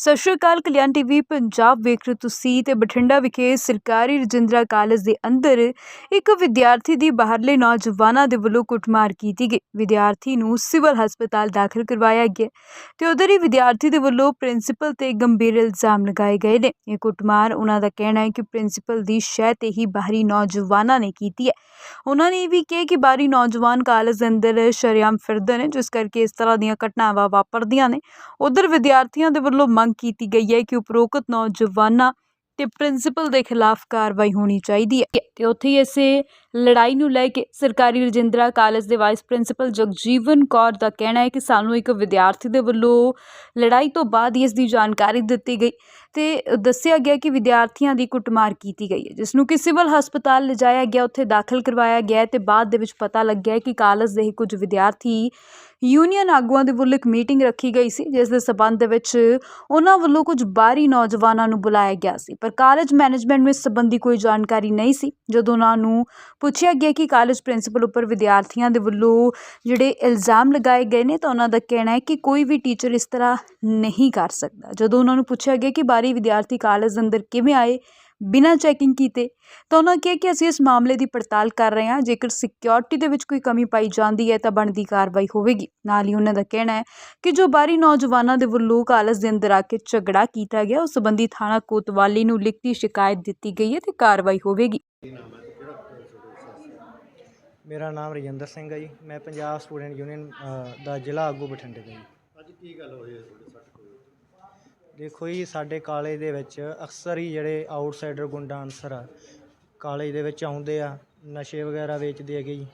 ਸਤਿ ਸ਼੍ਰੀ ਅਕਾਲ, ਕਲਿਆਣ ਟੀਵੀ, ਪੰਜਾਬ ਵੇਖ ਰਹੇ ਹੋ ਤੁਸੀਂ ਤੇ ਬਠਿੰਡਾ ਵਿਖੇ ਸਰਕਾਰੀ ਰਜਿੰਦਰਾ ਕਾਲਜ ਦੇ ਅੰਦਰ ਇੱਕ ਵਿਦਿਆਰਥੀ ਦੀ ਬਾਹਰਲੇ ਨੌਜਵਾਨਾਂ ਦੇ ਵੱਲੋਂ ਕੁੱਟਮਾਰ ਕੀਤੀ ਗਈ। ਵਿਦਿਆਰਥੀ ਨੂੰ ਸਿਵਲ ਹਸਪਤਾਲ ਦਾਖਲ ਕਰਵਾਇਆ ਗਿਆ ਤੇ ਉਧਰ ਹੀ ਵਿਦਿਆਰਥੀ ਦੇ ਵੱਲੋਂ ਪ੍ਰਿੰਸੀਪਲ ਤੇ ਗੰਭੀਰ ਇਲਜ਼ਾਮ ਲਗਾਏ ਗਏ ਨੇ। ਇਹ ਕੁੱਟਮਾਰ ਉਹਨਾਂ ਦਾ ਕਹਿਣਾ ਹੈ ਕਿ ਪ੍ਰਿੰਸੀਪਲ ਦੀ ਸ਼ਹਿ ਤੇ ਹੀ ਬਾਹਰੀ ਨੌਜਵਾਨਾਂ ਨੇ ਕੀਤੀ ਹੈ। ਉਹਨਾਂ ਨੇ ਇਹ ਵੀ ਕਿਹਾ ਕਿ ਬਾਹਰੀ ਨੌਜਵਾਨ ਕਾਲਜ ਅੰਦਰ ਸ਼ਰੇਆਮ ਫਿਰਦੇ ਨੇ, ਜਿਸ ਕਰਕੇ ਇਸ ਤਰ੍ਹਾਂ ਦੀਆਂ ਘਟਨਾਵਾਂ ਵਾਪਰਦੀਆਂ ਨੇ। ਉਧਰ ਵਿਦਿਆਰਥੀਆਂ ਦੇ ਵੱਲੋਂ ਮੰਗ ਕੀਤੀ ਗਈ ਹੈ ਕਿ ਉਪਰੋਕਤ ਨੌਜਵਾਨਾਂ ਤੇ ਪ੍ਰਿੰਸੀਪਲ ਦੇ ਖਿਲਾਫ ਕਾਰਵਾਈ ਹੋਣੀ ਚਾਹੀਦੀ ਹੈ। ਤੇ ਉੱਥੇ ਹੀ ਇਸੇ ਲੜਾਈ ਨੂੰ ਲੈ ਕੇ ਸਰਕਾਰੀ ਰਜਿੰਦਰਾ ਕਾਲਜ ਦੇ ਵਾਈਸ ਪ੍ਰਿੰਸੀਪਲ ਜਗਜੀਵਨ ਕੌਰ ਦਾ ਕਹਿਣਾ ਹੈ ਕਿ ਸਾਨੂੰ ਇੱਕ ਵਿਦਿਆਰਥੀ ਦੇ ਵੱਲੋਂ ਲੜਾਈ ਤੋਂ ਬਾਅਦ ਹੀ ਇਸ ਦੀ ਜਾਣਕਾਰੀ ਦਿੱਤੀ ਗਈ ਤੇ ਦੱਸਿਆ ਗਿਆ ਕਿ ਵਿਦਿਆਰਥੀਆਂ ਦੀ ਕੁੱਟਮਾਰ ਕੀਤੀ ਗਈ ਹੈ, ਜਿਸ ਨੂੰ ਕਿ ਸਿਵਲ ਹਸਪਤਾਲ ਲਿਜਾਇਆ ਗਿਆ, ਉੱਥੇ ਦਾਖਲ ਕਰਵਾਇਆ ਗਿਆ ਤੇ ਬਾਅਦ ਦੇ ਵਿੱਚ ਪਤਾ ਲੱਗਿਆ ਕਿ ਕਾਲਜ ਦੇ ਹੀ ਕੁਝ ਵਿਦਿਆਰਥੀ ਯੂਨੀਅਨ ਆਗੂਆਂ ਦੇ ਵੱਲੋਂ ਇੱਕ ਮੀਟਿੰਗ ਰੱਖੀ ਗਈ ਸੀ, ਜਿਸ ਦੇ ਸਬੰਧ ਦੇ ਵਿੱਚ ਉਹਨਾਂ ਵੱਲੋਂ ਕੁਝ ਬਾਹਰੀ ਨੌਜਵਾਨਾਂ ਨੂੰ ਬੁਲਾਇਆ ਗਿਆ ਸੀ। ਪਰ ਕਾਲਜ ਮੈਨੇਜਮੈਂਟ ਨੂੰ ਇਸ ਸੰਬੰਧੀ ਕੋਈ ਜਾਣਕਾਰੀ ਨਹੀਂ ਸੀ, ਜਦੋਂ ਉਹਨਾਂ ਨੂੰ ਪੁੱਛਿਆ ਗਿਆ ਕਿ ਕਾਲਜ ਪ੍ਰਿੰਸੀਪਲ ਉੱਪਰ ਵਿਦਿਆਰਥੀਆਂ ਦੇ ਵੱਲੋਂ ਜਿਹੜੇ ਇਲਜ਼ਾਮ ਲਗਾਏ ਗਏ ਨੇ, ਤਾਂ ਉਹਨਾਂ ਦਾ ਕਹਿਣਾ ਹੈ ਕਿ ਕੋਈ ਵੀ ਟੀਚਰ ਇਸ ਤਰ੍ਹਾਂ ਨਹੀਂ ਕਰ ਸਕਦਾ। ਜਦੋਂ ਉਹਨਾਂ ਨੂੰ ਪੁੱਛਿਆ ਗਿਆ ਕਿ ਬਾਹਰੀ ਵਿਦਿਆਰਥੀ ਕਾਲਜ ਅੰਦਰ ਕਿਵੇਂ ਆਏ ਬਿਨਾਂ ਚੈਕਿੰਗ ਕੀਤੇ ਤਾਂ ਉਹਨਾਂ ਕਿਹਾ ਕਿ ਅਸੀਂ ਇਸ ਮਾਮਲੇ ਦੀ ਪੜਤਾਲ ਕਰ ਰਹੇ ਹਾਂ ਜੇਕਰ ਸਿਕਿਉਰਿਟੀ ਦੇ ਵਿੱਚ ਕੋਈ ਕਮੀ ਪਾਈ ਜਾਂਦੀ ਹੈ ਤਾਂ ਬਣਦੀ ਕਾਰਵਾਈ ਹੋਵੇਗੀ। ਨਾਲ ਹੀ ਉਹਨਾਂ ਦਾ ਕਹਿਣਾ ਹੈ ਕਿ ਜੋ ਬਾਹਰੀ ਨੌਜਵਾਨਾਂ ਦੇ ਵੱਲੋਂ ਕਾਲਜ ਦੇ ਅੰਦਰ ਆ ਕੇ ਝਗੜਾ ਕੀਤਾ ਗਿਆ ਉਸ ਸੰਬੰਧੀ ਥਾਣਾ ਕੋਤਵਾਲੀ ਨੂੰ ਲਿਖਤੀ ਸ਼ਿਕਾਇਤ ਦਿੱਤੀ ਗਈ ਹੈ ਤੇ ਕਾਰਵਾਈ ਹੋਵੇਗੀ। ਮੇਰਾ ਨਾਮ ਰਜਿੰਦਰ ਸਿੰਘ ਹੈ ਜੀ। ਮੈਂ ਪੰਜਾਬ ਸਟੂਡੈਂਟ ਯੂਨੀਅਨ ਦਾ ਜ਼ਿਲ੍ਹਾ ਆਗੂ ਬਠਿੰਡੇ ਦਾ ਜੀ। ਅੱਜ ਕੀ ਗੱਲ ਹੋਈ ਹੈ ਤੁਹਾਡੇ ਦੇਖੋ ਜੀ, ਸਾਡੇ ਕਾਲਜ ਦੇ ਵਿੱਚ ਅਕਸਰ ਹੀ ਜਿਹੜੇ ਆਊਟਸਾਈਡਰ ਗੁੰਡਾ ਅਨਸਰ ਆ, ਕਾਲਜ ਦੇ ਵਿੱਚ ਆਉਂਦੇ ਆ, ਨਸ਼ੇ ਵਗੈਰਾ ਵੇਚਦੇ ਹੈਗੇ ਜੀ,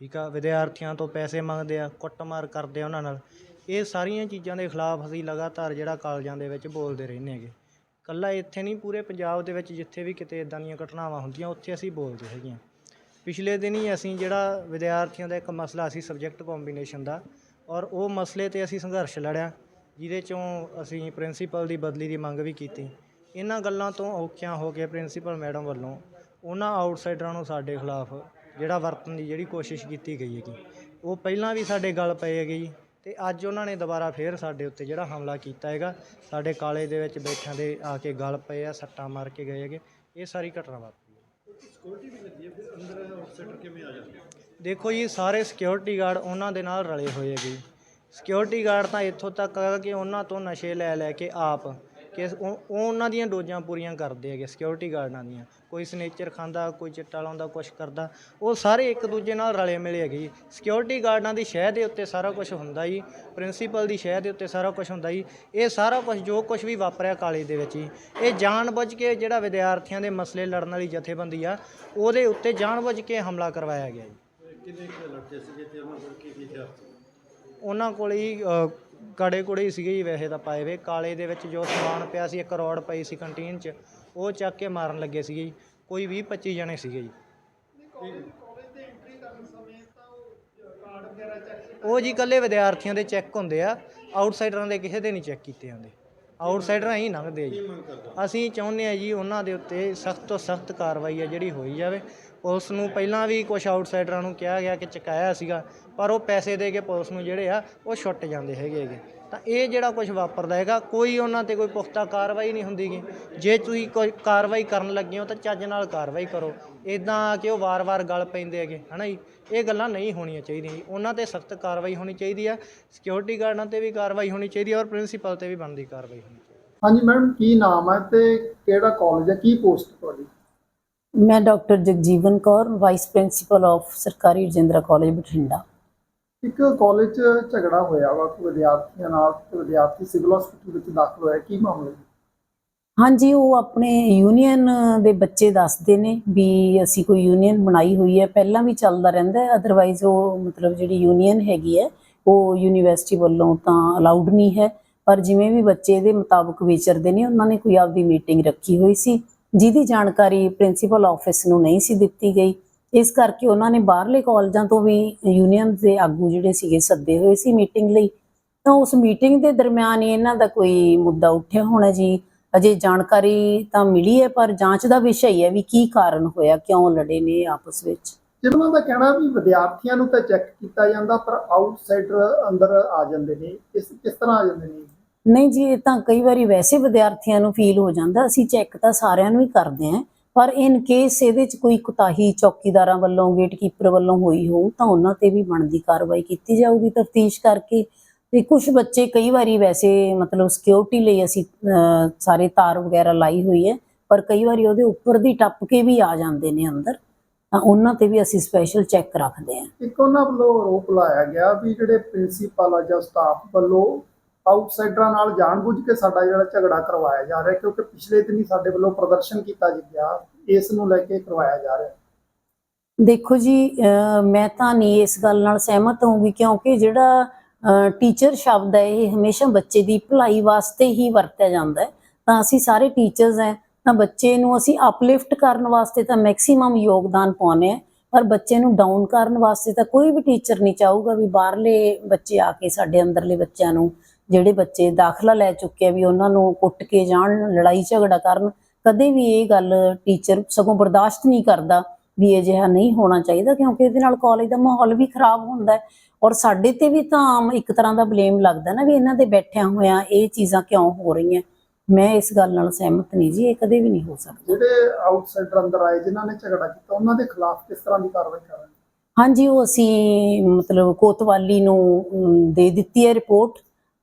ਠੀਕ ਆ, ਵਿਦਿਆਰਥੀਆਂ ਤੋਂ ਪੈਸੇ ਮੰਗਦੇ ਆ, ਕੁੱਟਮਾਰ ਕਰਦੇ ਆ ਉਹਨਾਂ ਨਾਲ। ਇਹ ਸਾਰੀਆਂ ਚੀਜ਼ਾਂ ਦੇ ਖਿਲਾਫ ਅਸੀਂ ਲਗਾਤਾਰ ਜਿਹੜਾ ਕਾਲਜਾਂ ਦੇ ਵਿੱਚ ਬੋਲਦੇ ਰਹਿੰਦੇ ਹੈਗੇ। ਇਕੱਲਾ ਇੱਥੇ ਨਹੀਂ, ਪੂਰੇ ਪੰਜਾਬ ਦੇ ਵਿੱਚ ਜਿੱਥੇ ਵੀ ਕਿਤੇ ਇਦਾਂ ਦੀਆਂ ਘਟਨਾਵਾਂ ਹੁੰਦੀਆਂ, ਉੱਥੇ ਅਸੀਂ ਬੋਲਦੇ ਹੈਗੇ ਹਾਂ ਪਿਛਲੇ ਦਿਨ ਹੀ ਅਸੀਂ ਜਿਹੜਾ ਵਿਦਿਆਰਥੀਆਂ ਦਾ ਇੱਕ ਮਸਲਾ ਸੀ ਸਬਜੈਕਟ ਕੰਬੀਨੇਸ਼ਨ ਦਾ, ਔਰ ਉਹ ਮਸਲੇ ਤੇ ਅਸੀਂ ਸੰਘਰਸ਼ ਲੜਿਆ। ਜਿਹਦੇ ਚੋਂ ਅਸੀਂ ਪ੍ਰਿੰਸੀਪਲ ਦੀ ਬਦਲੀ ਦੀ ਮੰਗ ਵੀ ਕੀਤੀ। ਇਹਨਾਂ ਗੱਲਾਂ ਤੋਂ ਔਖਿਆਂ ਹੋ ਕੇ ਪ੍ਰਿੰਸੀਪਲ ਮੈਡਮ ਵੱਲੋਂ ਉਹਨਾਂ ਆਊਟਸਾਈਡਰਾਂ ਨੂੰ ਸਾਡੇ ਖਿਲਾਫ ਜਿਹੜਾ ਵਰਤਣ ਦੀ ਜਿਹੜੀ ਕੋਸ਼ਿਸ਼ ਕੀਤੀ ਗਈ ਹੈਗੀ, ਉਹ ਪਹਿਲਾਂ ਵੀ ਸਾਡੇ ਗੱਲ ਪਏ ਹੈਗੇ ਜੀ ਅਤੇ ਅੱਜ ਉਹਨਾਂ ਨੇ ਦੁਬਾਰਾ ਫੇਰ ਸਾਡੇ ਉੱਤੇ ਜਿਹੜਾ ਹਮਲਾ ਕੀਤਾ ਹੈਗਾ, ਸਾਡੇ ਕਾਲਜ ਦੇ ਵਿੱਚ ਬੈਠਿਆਂ ਦੇ ਆ ਕੇ ਗੱਲ ਪਏ ਆ, ਸੱਟਾਂ ਮਾਰ ਕੇ ਗਏ ਹੈਗੇ, ਇਹ ਸਾਰੀ ਘਟਨਾ ਵਾਪਰੀ। ਸਿਕਿਉਰਿਟੀ ਵੀ ਲੱਗੀ ਹੈ ਫਿਰ ਅੰਦਰ ਆਊਟਸਾਈਡਰ ਕਿਵੇਂ ਆ ਜਾਂਦੇ ਦੇਖੋ ਜੀ, ਸਾਰੇ ਸਿਕਿਉਰਿਟੀ ਗਾਰਡ ਉਹਨਾਂ ਦੇ ਨਾਲ ਰਲੇ ਹੋਏ ਹੈਗੇ ਸਿਕਿਉਰਿਟੀ ਗਾਰਡ ਤਾਂ ਇੱਥੋਂ ਤੱਕ ਹੈਗਾ ਕਿ ਉਹਨਾਂ ਤੋਂ ਨਸ਼ੇ ਲੈ ਲੈ ਕੇ ਆਪ ਕਿ ਉਹ ਉਹਨਾਂ ਦੀਆਂ ਡੋਜ਼ਾਂ ਪੂਰੀਆਂ ਕਰਦੇ ਹੈਗੇ ਸਿਕਿਉਰਿਟੀ ਗਾਰਡਾਂ ਦੀਆਂ। ਕੋਈ ਸਨੇਚਰ ਖਾਂਦਾ ਕੋਈ ਚਿੱਟਾ ਲਾਉਂਦਾ, ਕੁਛ ਕਰਦਾ, ਉਹ ਸਾਰੇ ਇੱਕ ਦੂਜੇ ਨਾਲ ਰਲੇ ਮਿਲੇ ਹੈਗੇ ਜੀ। ਸਿਕਿਉਰਿਟੀ ਗਾਰਡਾਂ ਦੀ ਸ਼ਹਿ ਦੇ ਉੱਤੇ ਸਾਰਾ ਕੁਝ ਹੁੰਦਾ ਜੀ ਪ੍ਰਿੰਸੀਪਲ ਦੀ ਸ਼ਹਿ ਦੇ ਉੱਤੇ ਸਾਰਾ ਕੁਝ ਹੁੰਦਾ ਜੀ। ਇਹ ਸਾਰਾ ਕੁਝ ਜੋ ਕੁਝ ਵੀ ਵਾਪਰਿਆ ਕਾਲਜ ਦੇ ਵਿੱਚ ਜੀ, ਇਹ ਜਾਣਬੁੱਝ ਕੇ ਜਿਹੜਾ ਵਿਦਿਆਰਥੀਆਂ ਦੇ ਮਸਲੇ ਲੜਨ ਵਾਲੀ ਜਥੇਬੰਦੀ ਆ, ਉਹਦੇ ਉੱਤੇ ਜਾਣਬੁੱਝ ਕੇ ਹਮਲਾ ਕਰਵਾਇਆ ਗਿਆ ਜੀ। ਕਿੰਨੇ ਲੜਕੇ ਸੀਗੇ ਤੇ ਉਹਨਾਂ ਕੋਲ ਕੀ ਕੀ ਉਹਨਾਂ ਕੋਲ ਹੀ ਕੜੇ ਕੁੜੇ ਹੀ ਸੀਗੇ ਜੀ ਵੈਸੇ ਤਾਂ ਪਾਏ ਵੇ ਕਾਲੇ ਦੇ ਵਿੱਚ ਜੋ ਸਮਾਨ ਪਿਆ ਸੀ, ਇੱਕ ਰੋਡ ਪਈ ਸੀ ਕੰਟੀਨ 'ਚ, ਉਹ ਚੱਕ ਕੇ ਮਾਰਨ ਲੱਗੇ ਸੀਗੇ ਜੀ। ਕੋਈ 20 25 ਜਣੇ ਸੀਗੇ ਜੀ। ਉਹ ਜੀ ਇਕੱਲੇ ਵਿਦਿਆਰਥੀਆਂ ਦੇ ਚੈੱਕ ਹੁੰਦੇ ਆ, ਆਊਟਸਾਈਡਰਾਂ ਦੇ ਕਿਸੇ ਦੇ ਨਹੀਂ ਚੈੱਕ ਕੀਤੇ ਜਾਂਦੇ। ਆਊਟਸਾਈਡਰਾਂ ਹੀ ਲੰਘਦੇ ਆ ਜੀ। ਅਸੀਂ ਚਾਹੁੰਦੇ ਆ ਜੀ ਉਹਨਾਂ ਦੇ ਉੱਤੇ ਸਖਤ ਤੋਂ ਸਖਤ ਕਾਰਵਾਈ ਆ ਜਿਹੜੀ ਹੋਈ ਜਾਵੇ। ਪੁਲਿਸ ਨੂੰ ਪਹਿਲਾਂ ਵੀ ਕੁਝ ਆਊਟਸਾਈਡਰਾਂ ਨੂੰ ਕਿਹਾ ਗਿਆ ਕਿ ਚੁਕਾਇਆ ਸੀਗਾ, ਪਰ ਉਹ ਪੈਸੇ ਦੇ ਕੇ ਪੁਲਿਸ ਨੂੰ ਜਿਹੜੇ ਆ, ਉਹ ਛੁੱਟ ਜਾਂਦੇ ਹੈਗੇ ਹੈਗੇ। ਤਾਂ ਇਹ ਜਿਹੜਾ ਕੁਝ ਵਾਪਰਦਾ ਹੈਗਾ, ਕੋਈ ਉਹਨਾਂ ਤੇ ਕੋਈ ਪੁਖਤਾ ਕਾਰਵਾਈ ਨਹੀਂ ਹੁੰਦੀਗੀ ਜੇ ਤੁਸੀਂ ਕੋਈ ਕਾਰਵਾਈ ਕਰਨ ਲੱਗੇ ਹੋ ਤਾਂ ਚੱਜ ਨਾਲ ਕਾਰਵਾਈ ਕਰੋ। ਇਦਾਂ ਕਿ ਉਹ ਵਾਰ-ਵਾਰ ਗੱਲ ਪੈਂਦੇ ਹੈਗੇ, ਹਨਾ ਜੀ? ਇਹ ਗੱਲਾਂ ਨਹੀਂ ਹੋਣੀਆਂ ਚਾਹੀਦੀਆਂ ਜੀ। ਉਹਨਾਂ ਤੇ ਸਖਤ ਕਾਰਵਾਈ ਹੋਣੀ ਚਾਹੀਦੀ ਆ ਸਿਕਿਉਰਿਟੀ ਗਾਰਡਾਂ ਤੇ ਵੀ ਕਾਰਵਾਈ ਹੋਣੀ ਚਾਹੀਦੀ ਹੈ ਔਰ ਪ੍ਰਿੰਸੀਪਲ ਤੇ ਵੀ ਬਣਦੀ ਕਾਰਵਾਈ ਹੋਣੀ ਚਾਹੀਦੀ ਹਾਂਜੀ ਮੈਡਮ ਕੀ ਨਾਮ ਹੈ ਤੇ ਕਿਹੜਾ ਕਾਲਜ ਹੈ ਕੀ ਪੋਸਟ ਤੁਹਾਡੀ? ਮੈਂ doctor Jagjivan Kaur vice principal of ਸਰਕਾਰੀ ਰਜਿੰਦਰਾ ਕਾਲਜ ਬਠਿੰਡਾ। ਇੱਕ ਕਾਲਜ 'ਚ ਝਗੜਾ ਹੋਇਆ ਵਾ ਕੋਈ ਵਿਦਿਆਰਥੀਆਂ ਨਾਲ ਤੇ ਵਿਦਿਆਰਥੀ ਸਿਵਲ ਹਸਪੀਟਲ ਵਿੱਚ ਦਾਖਲ ਹੋਇਆ ਕੀ ਮਾਮਲਾ? ਜੀ ਹਾਂਜੀ ਉਹ ਆਪਣੇ ਯੂਨੀਅਨ ਦੇ ਬੱਚੇ ਦੱਸਦੇ ਨੇ ਵੀ ਅਸੀਂ ਕੋਈ ਯੂਨੀਅਨ ਬਣਾਈ ਹੋਈ ਹੈ ਪਹਿਲਾਂ ਵੀ ਚੱਲਦਾ ਰਹਿੰਦਾ ਹੈ ਅਦਰਵਾਈਜ਼ ਉਹ ਮਤਲਬ ਜਿਹੜੀ ਯੂਨੀਅਨ ਹੈਗੀ ਹੈ ਉਹ ਯੂਨੀਵਰਸਿਟੀ ਵੱਲੋਂ ਤਾਂ ਅਲਾਉਡ ਨਹੀਂ ਹੈ। ਪਰ ਜਿਵੇਂ ਵੀ ਬੱਚੇ ਦੇ ਮੁਤਾਬਕ ਵਿਚਰਦੇ ਨੇ ਉਹਨਾਂ ਨੇ ਕੋਈ ਆਪਦੀ ਮੀਟਿੰਗ ਰੱਖੀ ਹੋਈ ਸੀ। ਜਿਹਦੀ ਜਾਣਕਾਰੀ ਪ੍ਰਿੰਸੀਪਲ ਆਫਿਸ ਨੂੰ ਨਹੀਂ ਸੀ ਦਿੱਤੀ ਗਈ। ਇਸ ਕਰਕੇ ਉਹਨਾਂ ਨੇ ਬਾਹਰਲੇ ਕਾਲਜਾਂ ਤੋਂ ਵੀ ਯੂਨੀਅਨ ਦੇ ਆਗੂ ਜਿਹੜੇ ਸੀਗੇ ਸੱਦੇ ਹੋਏ ਸੀ ਮੀਟਿੰਗ ਲਈ। ਤਾਂ ਉਸ ਮੀਟਿੰਗ ਦੇ ਦਰਮਿਆਨ ਇਹਨਾਂ ਦਾ ਕੋਈ ਮੁੱਦਾ ਉੱਠਿਆ ਹੋਣਾ ਜੀ। ਅਜੇ ਜਾਣਕਾਰੀ ਤਾਂ ਮਿਲੀ ਹੈ, ਪਰ ਜਾਂਚ ਦਾ ਵਿਸ਼ਾ ਹੀ ਹੈ ਵੀ ਕੀ ਕਾਰਨ ਹੋਇਆ, ਕਿਉਂ ਲੜੇ ਨੇ ਆਪਸ ਵਿੱਚ। ਜਿਹਨਾਂ ਦਾ ਕਹਿਣਾ ਵੀ ਵਿਦਿਆਰਥੀਆਂ ਨੂੰ ਤਾਂ ਚੈੱਕ ਕੀਤਾ ਜਾਂਦਾ, ਪਰ ਆਊਟਸਾਈਡਰ ਅੰਦਰ ਆ ਜਾਂਦੇ ਨੇ, ਇਸ ਕਿਸ ਤਰ੍ਹਾਂ ਆ ਜਾਂਦੇ ਨੇ? ਨਹੀਂ ਜੀ, ਇਹ ਤਾਂ ਕਈ ਵਾਰੀ ਵੈਸੇ ਵਿਦਿਆਰਥੀਆਂ ਨੂੰ ਫੀਲ ਹੋ ਜਾਂਦਾ, ਅਸੀਂ ਚੈੱਕ ਤਾਂ ਸਾਰਿਆਂ ਨੂੰ ਹੀ ਕਰਦੇ ਆਂ ਪਰ ਇਨ ਕੇਸ ਇਹਦੇ ਚ ਕੋਈ ਕੁਤਾਹੀ ਚੌਕੀਦਾਰਾਂ ਵੱਲੋਂ ਗੇਟਕੀਪਰ ਵੱਲੋਂ ਹੋਈ ਹੋਊ, ਤਾਂ ਉਹਨਾਂ ਤੇ ਵੀ ਬਣਦੀ ਕਾਰਵਾਈ ਕੀਤੀ ਜਾਊਗੀ ਤਫਤੀਸ਼ ਕਰਕੇ। ਤੇ ਕੁਝ ਬੱਚੇ ਕਈ ਵਾਰੀ ਵੈਸੇ ਮਤਲਬ ਸਿਕਿਉਰਿਟੀ ਲਈ ਅਸੀਂ ਸਾਰੇ ਤਾਰ ਵਗੈਰਾ ਲਾਈ ਹੋਈ ਹੈ, ਪਰ ਕਈ ਵਾਰੀ ਉਹਦੇ ਉੱਪਰ ਦੀ ਟੱਪ ਕੇ ਵੀ ਆ ਜਾਂਦੇ ਨੇ ਅੰਦਰ, ਤਾਂ ਉਹਨਾਂ ਤੇ ਵੀ ਅਸੀਂ ਸਪੈਸ਼ਲ ਚੈੱਕ ਰੱਖਦੇ ਆਂ ਇੱਕ ਉਹਨਾਂ ਵੱਲੋਂ ਆਰੋਪ ਲਾਇਆ ਗਿਆ ਵੀ ਜਿਹੜੇ ਪ੍ਰਿੰਸੀਪਲ ਆ ਜਾਂ ਸਟਾਫ ਵੱਲੋਂ ਆਊਟਸਾਈਡਰਾਂ ਨਾਲ ਜਾਣਬੁੱਝ ਕੇ ਸਾਡਾ ਜਿਹੜਾ ਝਗੜਾ ਕਰਵਾਇਆ ਜਾ ਰਿਹਾ, ਕਿਉਂਕਿ ਪਿਛਲੇ ਦਿਨੀ ਸਾਡੇ ਵੱਲੋਂ ਪ੍ਰਦਰਸ਼ਨ ਕੀਤਾ ਗਿਆ, ਇਸ ਨੂੰ ਲੈ ਕੇ ਕਰਵਾਇਆ ਜਾ ਰਿਹਾ। ਦੇਖੋ ਜੀ ਮੈਂ ਤਾਂ ਨਹੀਂ ਇਸ ਗੱਲ ਨਾਲ ਸਹਿਮਤ ਹੋਊਗੀ, ਕਿਉਂਕਿ ਜਿਹੜਾ ਟੀਚਰ ਸ਼ਬਦ ਹੈ, ਇਹ ਹਮੇਸ਼ਾ ਬੱਚੇ ਦੀ ਭਲਾਈ ਵਾਸਤੇ ਹੀ ਵਰਤਿਆ ਜਾਂਦਾ ਹੈ। ਤਾਂ ਅਸੀਂ ਸਾਰੇ ਟੀਚਰਸ ਹੈ, ਤਾਂ ਬੱਚੇ ਨੂੰ ਅਸੀਂ ਅਪਲਿਫਟ ਕਰਨ ਵਾਸਤੇ ਤਾਂ ਮੈਕਸਿਮਮ ਯੋਗਦਾਨ ਪਾਉਨੇ ਆ ਪਰ ਬੱਚੇ ਨੂੰ ਡਾਊਨ ਕਰਨ ਵਾਸਤੇ ਤਾਂ ਕੋਈ ਵੀ ਟੀਚਰ ਨਹੀਂ ਚਾਹੂਗਾ ਵੀ ਬਾਹਰਲੇ ਬੱਚੇ ਆ ਕੇ ਸਾਡੇ ਅੰਦਰਲੇ ਬੱਚਿਆਂ ਨੂੰ ਜਿਹੜੇ ਬੱਚੇ ਦਾਖਲਾ ਲੈ ਚੁੱਕੇ ਆ ਵੀ ਉਹਨਾਂ ਨੂੰ ਕੁੱਟ ਕੇ ਜਾਣ ਲੜਾਈ ਝਗੜਾ ਕਰਨ ਕਦੇ ਵੀ ਇਹ ਗੱਲ ਟੀਚਰ ਸਗੋਂ ਬਰਦਾਸ਼ਤ ਨਹੀਂ ਕਰਦਾ ਵੀ ਇਹ ਜਿਹਾ ਨਹੀਂ ਹੋਣਾ ਚਾਹੀਦਾ ਕਿਉਂਕਿ ਇਹਦੇ ਨਾਲ ਕਾਲਜ ਦਾ ਮਾਹੌਲ ਵੀ ਖਰਾਬ ਹੁੰਦਾ ਹੈ। ਔਰ ਸਾਡੇ ਤੇ ਵੀ ਤਾਂ ਇੱਕ ਤਰ੍ਹਾਂ ਦਾ ਬਲੇਮ ਲੱਗਦਾ ਨਾ ਵੀ ਇਹਨਾਂ ਦੇ ਬੈਠਿਆਂ ਹੋਇਆਂ ਇਹ ਚੀਜ਼ਾਂ ਕਿਉਂ ਹੋ ਰਹੀਆਂ। ਮੈਂ ਇਸ ਗੱਲ ਨਾਲ ਸਹਿਮਤ ਨਹੀਂ ਜੀ ਇਹ ਕਦੇ ਵੀ ਨਹੀਂ ਹੋ ਸਕਦਾ। ਜਿਹੜੇ ਆਊਟਸਾਈਡਰ ਅੰਦਰ ਆਏ ਜਿਨ੍ਹਾਂ ਨੇ ਝਗੜਾ ਕੀਤਾ ਉਹਨਾਂ ਦੇ ਖਿਲਾਫ ਕਿਸ ਤਰ੍ਹਾਂ ਦੀ ਕਾਰਵਾਈ ਕਰ ਰਹੇ ਨੇ? ਹਾਂਜੀ ਉਹ ਅਸੀਂ ਮਤਲਬ ਕੋਤਵਾਲੀ ਨੂੰ ਦੇ ਦਿੱਤੀ ਹੈ ਰਿਪੋਰਟ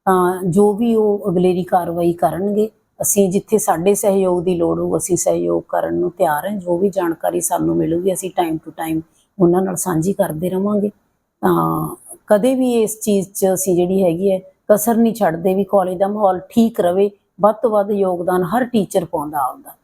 ਤਾਂ ਜੋ ਵੀ ਉਹ ਅਗਲੇਰੀ ਕਾਰਵਾਈ ਕਰਨਗੇ, ਅਸੀਂ ਜਿੱਥੇ ਸਾਡੇ ਸਹਿਯੋਗ ਦੀ ਲੋੜ ਹੋ ਅਸੀਂ ਸਹਿਯੋਗ ਕਰਨ ਨੂੰ ਤਿਆਰ ਹਾਂ। ਜੋ ਵੀ ਜਾਣਕਾਰੀ ਸਾਨੂੰ ਮਿਲੂਗੀ, ਅਸੀਂ ਟਾਈਮ ਟੂ ਟਾਈਮ ਉਹਨਾਂ ਨਾਲ ਸਾਂਝੀ ਕਰਦੇ ਰਵਾਂਗੇ। ਤਾਂ ਕਦੇ ਵੀ ਇਸ ਚੀਜ਼ 'ਚ ਅਸੀਂ ਜਿਹੜੀ ਹੈਗੀ ਹੈ, ਕਸਰ ਨਹੀਂ ਛੱਡਦੇ ਵੀ ਕਾਲਜ ਦਾ ਮਾਹੌਲ ਠੀਕ ਰਵੇ। ਵੱਧ ਤੋਂ ਵੱਧ ਯੋਗਦਾਨ ਹਰ ਟੀਚਰ ਪਾਉਂਦਾ ਆਉਂਦਾ